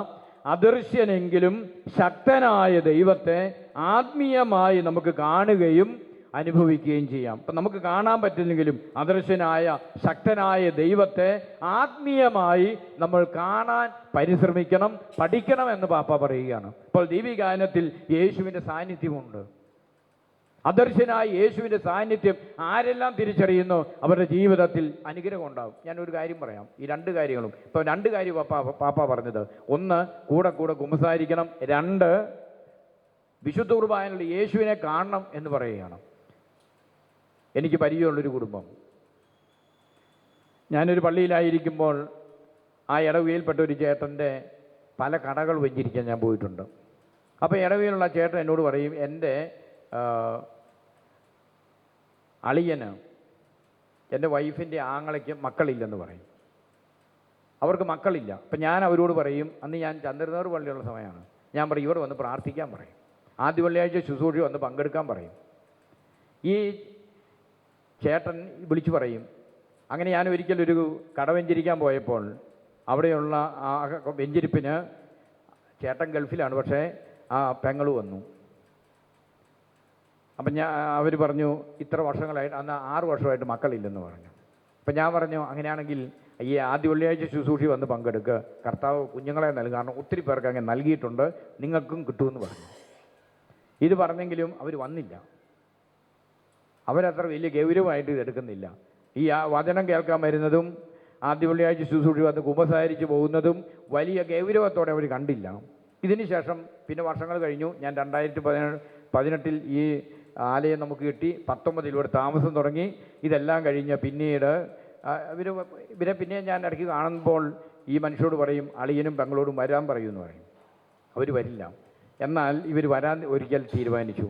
അദൃശ്യനെങ്കിലും ശക്തനായ ദൈവത്തെ ആത്മീയമായി നമുക്ക് കാണുകയും അനുഭവിക്കുകയും ചെയ്യാം. അപ്പം നമുക്ക് കാണാൻ പറ്റില്ലെങ്കിലും അദൃശ്യനായ ശക്തനായ ദൈവത്തെ ആത്മീയമായി നമ്മൾ കാണാൻ പരിശ്രമിക്കണം പഠിക്കണം എന്ന് പാപ്പ പറയുകയാണ്. ഇപ്പോൾ ദീപികാനത്തിൽ യേശുവിന്റെ സാന്നിധ്യമുണ്ട്. അദർശനായ യേശുവിന്റെ സാന്നിധ്യം ആരെല്ലാം തിരിച്ചറിയുന്നു? അവരുടെ ജീവിതത്തിൽ അനുഗ്രഹം ഉണ്ടാകും. ഞാൻ ഒരു കാര്യം പറയാം. ഈ രണ്ട് കാര്യങ്ങളും. ഇപ്പോൾ രണ്ട് കാര്യം പാപ്പ പാപ്പ പറഞ്ഞത്. ഒന്ന് കൂടെ കൂടെ കുമ്പസാരിക്കണം രണ്ട് വിശുദ്ധ കുർബാനയിൽ യേശുവിനെ കാണണം എന്ന് പറയുകയാണ്. എനിക്ക് പരിചയമുള്ളൊരു കുടുംബം. ഞാനൊരു പള്ളിയിലായിരിക്കുമ്പോൾ ആ ഇടവകയിൽപ്പെട്ട ഒരു ചേട്ടന്റെ പല കടകൾ വെഞ്ചിരിക്കാൻ ഞാൻ പോയിട്ടുണ്ട്. അപ്പോൾ ഇടവിയിലുള്ള ചേട്ടൻ എന്നോട് പറയും എന്റെ അളിയന് എന്റെ വൈഫിന്റെ ആങ്ങളയ്ക്ക് മക്കളില്ലെന്ന് പറയും. അവർക്ക് മക്കളില്ല. അപ്പം ഞാൻ അവരോട് പറയും അന്ന് ഞാൻ ചന്ദ്രനേർ പള്ളിയുള്ള സമയമാണ്. ഞാൻ പറയും ഇവർ വന്ന് പ്രാർത്ഥിക്കാൻ പറയും. ആദ്യ വെള്ളിയാഴ്ച ശുശ്രൂഷ വന്ന് പങ്കെടുക്കാൻ പറയും. ഈ ചേട്ടൻ വിളിച്ചു പറയും അങ്ങനെ ഞാൻ ഒരിക്കലൊരു കട വെഞ്ചരിക്കാൻ പോയപ്പോൾ അവിടെയുള്ള ആ വെഞ്ചരിപ്പിന് ചേട്ടൻ ഗൾഫിലാണ് പക്ഷേ ആ പെങ്ങൾ വന്നു. അപ്പം ഞാൻ അവർ പറഞ്ഞു ഇത്ര വർഷങ്ങളായിട്ട് അന്ന് ആറ് വർഷമായിട്ട് മക്കളില്ലെന്ന് പറഞ്ഞു. അപ്പം ഞാൻ പറഞ്ഞു അങ്ങനെയാണെങ്കിൽ ഈ ആദ്യ വെള്ളിയാഴ്ച ശുശ്രൂഷി വന്ന് പങ്കെടുക്കുക കർത്താവ് കുഞ്ഞുങ്ങളെ നൽകും. കാരണം ഒത്തിരി പേർക്ക് അങ്ങനെ നൽകിയിട്ടുണ്ട്. നിങ്ങൾക്കും കിട്ടുമെന്ന് പറഞ്ഞു. ഇത് പറഞ്ഞെങ്കിലും അവർ വന്നില്ല. അവരത്ര വലിയ ഗൗരവമായിട്ട് ഇതെടുക്കുന്നില്ല ഈ ആ വചനം കേൾക്കാൻ വരുന്നതും ആദ്യ വെള്ളിയാഴ്ച ശുശ്രൂഷി വന്ന് കുമ്പസാരിച്ച് പോകുന്നതും വലിയ ഗൗരവത്തോടെ അവർ കണ്ടില്ല. ഇതിന് ശേഷം പിന്നെ വർഷങ്ങൾ കഴിഞ്ഞു. ഞാൻ രണ്ടായിരത്തി പതിനെട്ടിൽ ഈ ആലയം നമുക്ക് കിട്ടി. പത്തൊമ്പതിൽ ഇവിടെ താമസം തുടങ്ങി. ഇതെല്ലാം കഴിഞ്ഞ് പിന്നീട് ഇവർ ഇവരെ പിന്നെ ഞാൻ ഇടയ്ക്ക് കാണുമ്പോൾ ഈ മനുഷ്യരോട് പറയും അളിയനും പെങ്ങളോടും വരാൻ പറയുമെന്ന് പറയും. അവർ വരില്ല. എന്നാൽ ഇവർ വരാൻ ഒരിക്കൽ തീരുമാനിച്ചു.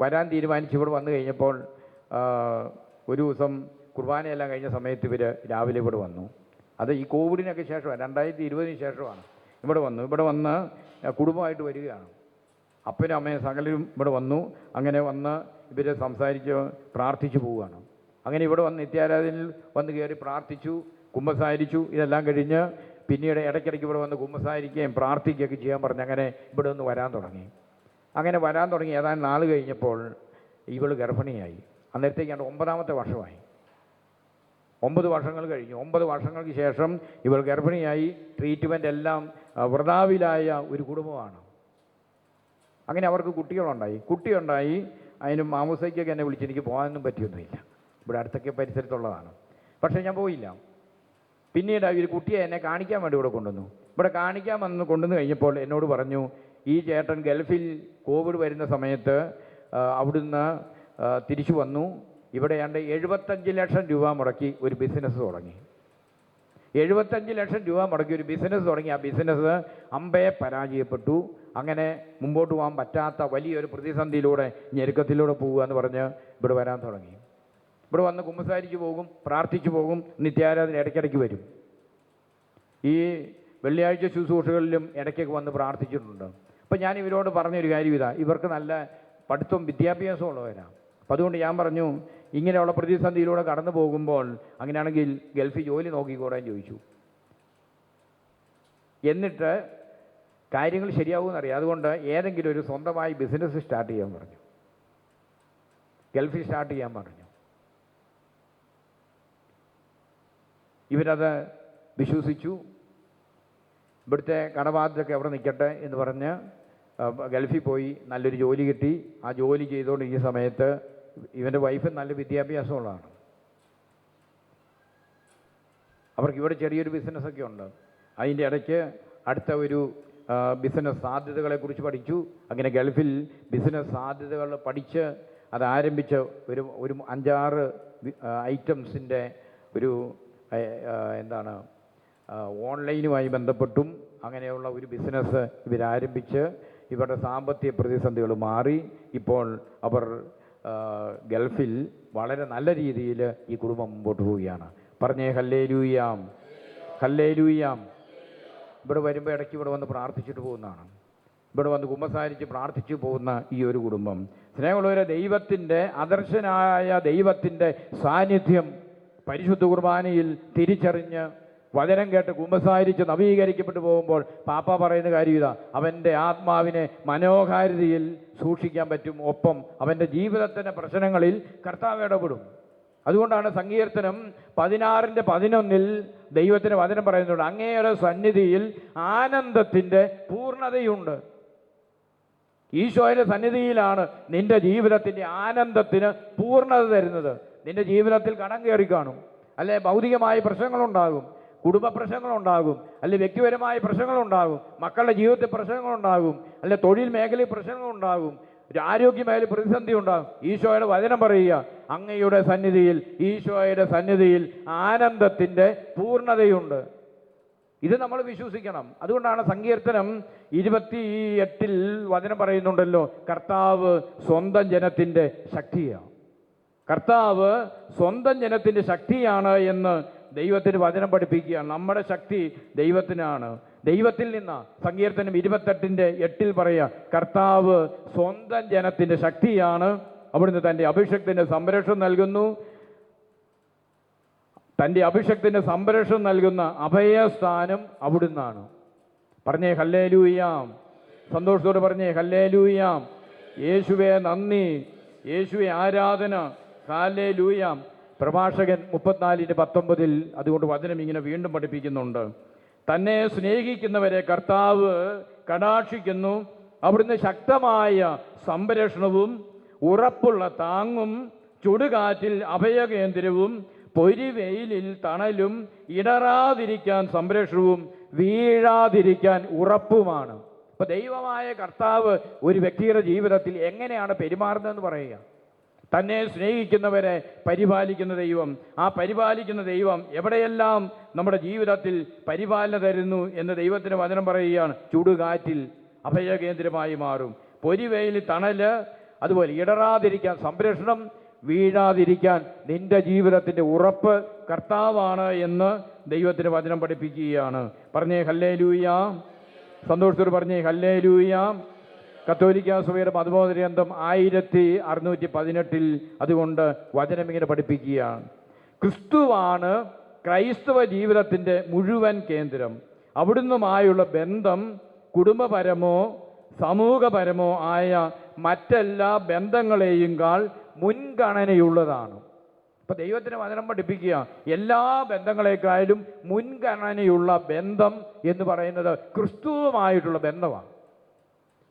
വരാൻ തീരുമാനിച്ചു ഇവിടെ വന്നു കഴിഞ്ഞപ്പോൾ ഒരു ദിവസം കുർബാനയെല്ലാം കഴിഞ്ഞ സമയത്ത് ഇവർ രാവിലെ ഇവിടെ വന്നു. അത് ഈ കോവിഡിനൊക്കെ ശേഷമാണ്. രണ്ടായിരത്തി ഇരുപതിന് ശേഷമാണ് ഇവിടെ വന്നു. ഇവിടെ വന്ന് കുടുംബമായിട്ട് വരികയാണ്. അപ്പനും അമ്മയും സകലരും ഇവിടെ വന്നു. അങ്ങനെ വന്ന് ഇവരെ സംസാരിച്ച് പ്രാർത്ഥിച്ചു പോവുകയാണ്. അങ്ങനെ ഇവിടെ വന്ന് നിത്യാരാധനയിൽ വന്ന് കയറി പ്രാർത്ഥിച്ചു കുമ്പസാരിച്ചു ഇതെല്ലാം കഴിഞ്ഞ് പിന്നീട് ഇടയ്ക്കിടയ്ക്ക് ഇവിടെ വന്ന് കുമ്പസാരിക്കുകയും പ്രാർത്ഥിക്കുകയൊക്കെ ചെയ്യാൻ പറഞ്ഞ് അങ്ങനെ ഇവിടെ ഒന്ന് വരാൻ തുടങ്ങി. അങ്ങനെ വരാൻ തുടങ്ങി. ഏതാനും നാൾ കഴിഞ്ഞപ്പോൾ ഇവൾ ഗർഭിണിയായി. അന്നേരത്തേക്കാണ്ട് ഒമ്പതാമത്തെ വർഷമായി. ഒമ്പത് വർഷങ്ങൾ കഴിഞ്ഞു. ഒമ്പത് വർഷങ്ങൾക്ക് ശേഷം ഇവൾ ഗർഭിണിയായി. ട്രീറ്റ്മെന്റ് എല്ലാം വൃതാവിലായ ഒരു കുടുംബമാണ്. അങ്ങനെ അവർക്ക് കുട്ടികളുണ്ടായി. കുട്ടിയുണ്ടായി അതിന് മാമൂസയ്ക്കൊക്കെ എന്നെ വിളിച്ച് എനിക്ക് പോകാനൊന്നും പറ്റിയൊന്നുമില്ല. ഇവിടെ അടുത്തൊക്കെ പരിസരത്തുള്ളതാണ്. പക്ഷേ ഞാൻ പോയില്ല. പിന്നീട് ഒരു കുട്ടിയെ എന്നെ കാണിക്കാൻ വേണ്ടി ഇവിടെ കൊണ്ടുവന്നു. ഇവിടെ കാണിക്കാൻ വന്ന് കൊണ്ടുവന്ന് കഴിഞ്ഞപ്പോൾ എന്നോട് പറഞ്ഞു ഈ ചേട്ടൻ ഗൾഫിൽ കോവിഡ് വരുന്ന സമയത്ത് അവിടുന്ന് തിരിച്ചു വന്നു. ഇവിടെ ഏണ്ട് എഴുപത്തഞ്ച് ലക്ഷം രൂപ മുടക്കി ഒരു ബിസിനസ് തുടങ്ങി. എഴുപത്തഞ്ച് ലക്ഷം രൂപ മുടക്കി ഒരു ബിസിനസ് തുടങ്ങി. ആ ബിസിനസ് അമ്പയെ പരാജയപ്പെട്ടു. അങ്ങനെ മുമ്പോട്ട് പോകാൻ പറ്റാത്ത വലിയൊരു പ്രതിസന്ധിയിലൂടെ ഞെരുക്കത്തിലൂടെ പോവുക എന്ന് പറഞ്ഞ് ഇവിടെ വരാൻ തുടങ്ങി. ഇവിടെ വന്ന് കുമ്പസാരിച്ച് പോകും പ്രാർത്ഥിച്ചു പോകും നിത്യാരാധന ഇടയ്ക്കിടയ്ക്ക് വരും. ഈ വെള്ളിയാഴ്ച ശുശ്രൂഷകളിലും ഇടയ്ക്കൊക്കെ വന്ന് പ്രാർത്ഥിച്ചിട്ടുണ്ട്. അപ്പം ഞാൻ ഇവരോട് പറഞ്ഞൊരു കാര്യം ഇതാ. ഇവർക്ക് നല്ല പഠിത്തവും വിദ്യാഭ്യാസവും ഉള്ളവരാണ് അപ്പം അതുകൊണ്ട് ഞാൻ പറഞ്ഞു ഇങ്ങനെയുള്ള പ്രതിസന്ധിയിലൂടെ കടന്നു പോകുമ്പോൾ അങ്ങനെയാണെങ്കിൽ ഗൾഫിൽ ജോലി നോക്കിക്കൂടാൻ ചോദിച്ചു. എന്നിട്ട് കാര്യങ്ങൾ ശരിയാവുമെന്നറിയാം അതുകൊണ്ട് ഏതെങ്കിലും ഒരു സ്വന്തമായി ബിസിനസ് സ്റ്റാർട്ട് ചെയ്യാൻ പറഞ്ഞു. ഗൾഫിൽ സ്റ്റാർട്ട് ചെയ്യാൻ പറഞ്ഞു. ഇവരത് വിശ്വസിച്ചു. ഇവിടുത്തെ കടബാധ്യതയൊക്കെ അവിടെ നിൽക്കട്ടെ എന്ന് പറഞ്ഞ് ഗൾഫിൽ പോയി നല്ലൊരു ജോലി കിട്ടി. ആ ജോലി ചെയ്തുകൊണ്ട് ഈ സമയത്ത് ഇവന്റെ വൈഫ് നല്ല വിദ്യാഭ്യാസമുള്ളതാണ്. അവർക്ക് ഇവിടെ ചെറിയൊരു ബിസിനസ്സൊക്കെ ഉണ്ട്. അതിന്റെ ഇടയ്ക്ക് അടുത്ത ഒരു ബിസിനസ് സാധ്യതകളെക്കുറിച്ച് പഠിച്ചു. അങ്ങനെ ഗൾഫിൽ ബിസിനസ് സാധ്യതകൾ പഠിച്ച് അത് ആരംഭിച്ച് ഒരു ഒരു അഞ്ചാറ് ഐറ്റംസിന്റെ ഒരു എന്താണ് ഓൺലൈനുമായി ബന്ധപ്പെട്ടും അങ്ങനെയുള്ള ഒരു ബിസിനസ് ഇവരാരംഭിച്ച് ഇവരുടെ സാമ്പത്തിക പ്രതിസന്ധികൾ മാറി. ഇപ്പോൾ അവർ ഗൾഫിൽ വളരെ നല്ല രീതിയിൽ ഈ കുടുംബം മുമ്പോട്ട് പോവുകയാണ്. പറഞ്ഞേ ഹല്ലേ ലൂയാം ഹല്ലേ ലൂയാം ഇവിടെ വരുമ്പോൾ ഇടയ്ക്ക് ഇവിടെ വന്ന് പ്രാർത്ഥിച്ചിട്ട് പോകുന്നതാണ്. ഇവിടെ വന്ന് കുമ്പസാരിച്ച് പ്രാർത്ഥിച്ചു പോകുന്ന ഈ ഒരു കുടുംബം. സ്നേഹമുള്ളവരെ ദൈവത്തിന്റെ അദർശനായ ദൈവത്തിന്റെ സാന്നിധ്യം പരിശുദ്ധ കുർബാനയിൽ തിരിച്ചറിഞ്ഞ് വചനം കേട്ട് കുമ്പസാരിച്ച് നവീകരിക്കപ്പെട്ടു പോകുമ്പോൾ പാപ്പ പറയുന്ന കാര്യം ഇതാ. അവന്റെ ആത്മാവിനെ മനോഹാരിതയിൽ സൂക്ഷിക്കാൻ പറ്റും. ഒപ്പം അവന്റെ ജീവിതത്തിന്റെ പ്രശ്നങ്ങളിൽ കർത്താവ് ഇടപെടും. അതുകൊണ്ടാണ് സങ്കീർത്തനം പതിനാറിന്റെ പതിനൊന്നിൽ ദൈവത്തിന് വചനം പറയുന്നുണ്ട്. അങ്ങേയുടെ സന്നിധിയിൽ ആനന്ദത്തിന്റെ പൂർണതയുണ്ട് ഈശോയുടെ സന്നിധിയിലാണ് നിന്റെ ജീവിതത്തിന്റെ ആനന്ദത്തിന് പൂർണത തരുന്നത്. നിന്റെ ജീവിതത്തിൽ കടം കയറി കാണും. അല്ലെ? ഭൗതികമായ പ്രശ്നങ്ങളുണ്ടാകും. കുടുംബ പ്രശ്നങ്ങളുണ്ടാകും അല്ലെ വ്യക്തിപരമായ പ്രശ്നങ്ങളുണ്ടാകും മക്കളുടെ ജീവിതത്തിൽ പ്രശ്നങ്ങളുണ്ടാകും അല്ലെ തൊഴിൽ മേഖലയിൽ പ്രശ്നങ്ങളുണ്ടാകും ഒരു ആരോഗ്യ മേഖല പ്രതിസന്ധി ഉണ്ടാകും. ഈശോയുടെ വചനം പറയുക അങ്ങയുടെ സന്നിധിയിൽ ഈശോയുടെ സന്നിധിയിൽ ആനന്ദത്തിന്റെ പൂർണതയുണ്ട്. ഇത് നമ്മൾ വിശ്വസിക്കണം. അതുകൊണ്ടാണ് സങ്കീർത്തനം ഇരുപത്തി എട്ടിൽ വചനം പറയുന്നുണ്ടല്ലോ കർത്താവ് സ്വന്തം ജനത്തിന്റെ ശക്തിയാണ്. കർത്താവ് സ്വന്തം ജനത്തിന്റെ ശക്തിയാണ് എന്ന് ദൈവത്തിന് വചനം പഠിപ്പിക്കുകയാണ് നമ്മുടെ ശക്തി ദൈവത്തിനാണ്. ദൈവത്തിൽ നിന്ന് സങ്കീർത്തനം ഇരുപത്തെട്ടിന്റെ എട്ടിൽ പറയുക കർത്താവ് സ്വന്തം ജനത്തിന്റെ ശക്തിയാണ്. അവിടുന്ന് തന്റെ അഭിഷക്തിന്റെ സംരക്ഷണം നൽകുന്നു. തന്റെ അഭിഷക്തിന്റെ സംരക്ഷണം നൽകുന്ന അഭയസ്ഥാനം അവിടുന്നാണ്. പറഞ്ഞേ ഹല്ലേലൂയാം. സന്തോഷത്തോട് പറഞ്ഞേ ഹല്ലേലൂയാം. യേശുവെ നന്ദി. യേശുവെ ആരാധന. ഹാലേലൂയാം പ്രഭാഷകൻ മുപ്പത്തിനാലിന് പത്തൊമ്പതിൽ അതുകൊണ്ട് വചനം ഇങ്ങനെ വീണ്ടും പഠിപ്പിക്കുന്നുണ്ട്. തന്നെ സ്നേഹിക്കുന്നവരെ കർത്താവ് കടാക്ഷിക്കുന്നു. അവിടുന്ന് ശക്തമായ സംരക്ഷണവും ഉറപ്പുള്ള താങ്ങും ചുടുകാറ്റിൽ അഭയകേന്ദ്രവും പൊരിവെയിലിൽ തണലും ഇടറാതിരിക്കാൻ സംരക്ഷണവും വീഴാതിരിക്കാൻ ഉറപ്പുമാണ്. ഇപ്പൊ ദൈവമായ കർത്താവ് ഒരു വ്യക്തിയുടെ ജീവിതത്തിൽ എങ്ങനെയാണ് പെരുമാറുന്നതെന്ന് പറയുക. തന്നെ സ്നേഹിക്കുന്നവരെ പരിപാലിക്കുന്ന ദൈവം. ആ പരിപാലിക്കുന്ന ദൈവം എവിടെയെല്ലാം നമ്മുടെ ജീവിതത്തിൽ പരിപാലന തരുന്നു എന്ന് ദൈവത്തിന് വചനം പറയുകയാണ്. ചുടുകാറ്റിൽ അഭയകേന്ദ്രമായി മാറും. പൊരിവെയിൽ തണൽ അതുപോലെ ഇടറാതിരിക്കാൻ സംരക്ഷണം വീഴാതിരിക്കാൻ നിന്റെ ജീവിതത്തിന്റെ ഉറപ്പ് കർത്താവാണ് എന്ന് ദൈവത്തിന് വചനം പഠിപ്പിക്കുകയാണ്. പറഞ്ഞേ ഹല്ലേ ലൂയ സന്തോഷത്തോട് പറഞ്ഞേ ഹല്ലേ ലൂയ കത്തോലിക്ക സഭയുടെ മതബോധ ഗ്രന്ഥം ആയിരത്തി അറുന്നൂറ്റി പതിനെട്ടിൽ അതുകൊണ്ട് വചനം ഇങ്ങനെ പഠിപ്പിക്കുകയാണ്. ക്രിസ്തുവാണ് ക്രൈസ്തവ ജീവിതത്തിന്റെ മുഴുവൻ കേന്ദ്രം. അവിടുന്നുമായുള്ള ബന്ധം കുടുംബപരമോ സമൂഹപരമോ ആയ മറ്റെല്ലാ ബന്ധങ്ങളെയും കാൾ മുൻഗണനയുള്ളതാണ്. ഇപ്പൊ ദൈവത്തിന് വചനം പഠിപ്പിക്കുക എല്ലാ ബന്ധങ്ങളെക്കാളും മുൻഗണനയുള്ള ബന്ധം എന്ന് പറയുന്നത് ക്രിസ്തുവുമായിട്ടുള്ള ബന്ധമാണ്.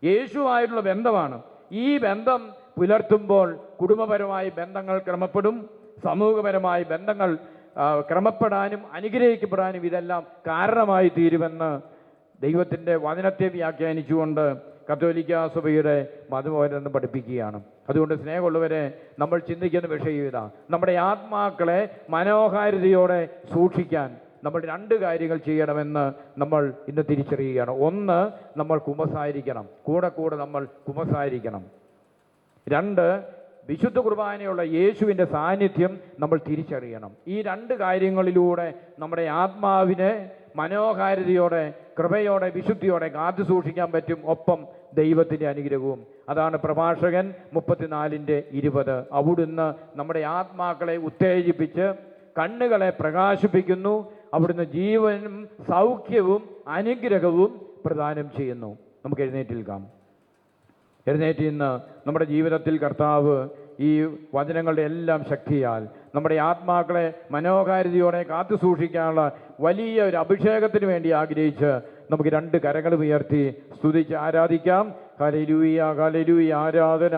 യേശുവായിട്ടുള്ള ബന്ധമാണ്. ഈ ബന്ധം പുലർത്തുമ്പോൾ കുടുംബപരമായി ബന്ധങ്ങൾ ക്രമപ്പെടും. സമൂഹപരമായി ബന്ധങ്ങൾ ക്രമപ്പെടാനും അനുഗ്രഹിക്കപ്പെടാനും ഇതെല്ലാം കാരണമായി തീരുമെന്ന് ദൈവത്തിന്റെ വചനത്തെ വ്യാഖ്യാനിച്ചുകൊണ്ട് കത്തോലിക്ക സഭയുടെ മതബോധനം പഠിപ്പിക്കുകയാണ്. അതുകൊണ്ട് സ്നേഹമുള്ളവരെ നമ്മൾ ചിന്തിക്കുന്ന വിഷയം ഇതാണ് നമ്മുടെ ആത്മാക്കളെ മനോഹാരിതയോടെ സൂക്ഷിക്കാൻ നമ്മൾ രണ്ട് കാര്യങ്ങൾ ചെയ്യണമെന്ന് നമ്മൾ ഇന്ന് തിരിച്ചറിയുകയാണ്. ഒന്ന് നമ്മൾ കുമ്പസാരിക്കണം. കൂടെ കൂടെ നമ്മൾ കുമ്പസാരിക്കണം. രണ്ട് വിശുദ്ധ കുർബാനയുള്ള യേശുവിന്റെ സാന്നിധ്യം നമ്മൾ തിരിച്ചറിയണം. ഈ രണ്ട് കാര്യങ്ങളിലൂടെ നമ്മുടെ ആത്മാവിനെ മനോഹാരിതയോടെ കൃപയോടെ വിശുദ്ധിയോടെ കാത്തു സൂക്ഷിക്കാൻ പറ്റും. ഒപ്പം ദൈവത്തിന്റെ അനുഗ്രഹവും. അതാണ് പ്രഭാഷകൻ മുപ്പത്തിനാലിന്റെ ഇരുപത്. അവിടുന്ന് നമ്മുടെ ആത്മാക്കളെ ഉത്തേജിപ്പിച്ച് കണ്ണുകളെ പ്രകാശിപ്പിക്കുന്നു. അവിടുന്ന് ജീവനും സൗഖ്യവും അനുഗ്രഹവും പ്രദാനം ചെയ്യുന്നു. നമുക്ക് എഴുന്നേറ്റ് നിൽക്കാം എഴുന്നേറ്റ് ഇന്ന് നമ്മുടെ ജീവിതത്തിൽ കർത്താവ് ഈ വചനങ്ങളുടെ എല്ലാം ശക്തിയാൽ നമ്മുടെ ആത്മാക്കളെ മനോഹാരിതയോടെ കാത്തു സൂക്ഷിക്കാനുള്ള വലിയ ഒരു അഭിഷേകത്തിന് വേണ്ടി ആഗ്രഹിച്ച് നമുക്ക് രണ്ട് കരങ്ങൾ ഉയർത്തി സ്തുതിച്ച് ആരാധിക്കാം. കലരൂയ കലരൂയ ആരാധന.